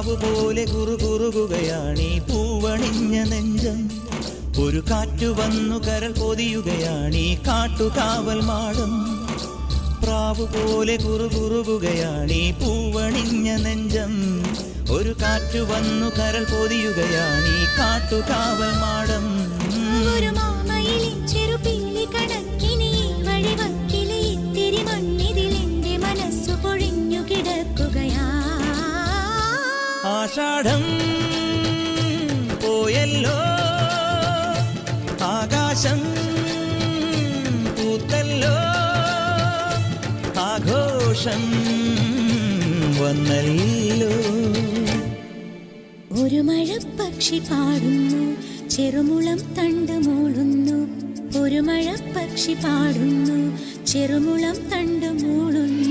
പ്രാവു പോലെ കുറുകുറുകുകയാണീ പൂവണിഞ്ഞ നെഞ്ചം. ഒരു കാറ്റു വന്നു കരൾ പൊതിയുകയാണീ കാട്ടുകാവൽ മാടം. പ്രാവു പോലെ കുറുകുറുകുകയാണീ പൂവണിഞ്ഞ നെഞ്ചം. ഒരു കാറ്റു വന്നു കരൾ പൊതിയുകയാണീ കാട്ടുകാവൽ മാടം. ആഷാഢം പോയല്ലോ. ആകാശം പൂത്തല്ലോ. ആഘോഷം വന്നല്ലോ. ഒരു മഴ പക്ഷി പാടുന്നു ചെറുമുളം തണ്ട് മൂളുന്നു ഒരു മഴ പക്ഷി പാടുന്നു ചെറുമുളം തണ്ട് മൂളുന്നു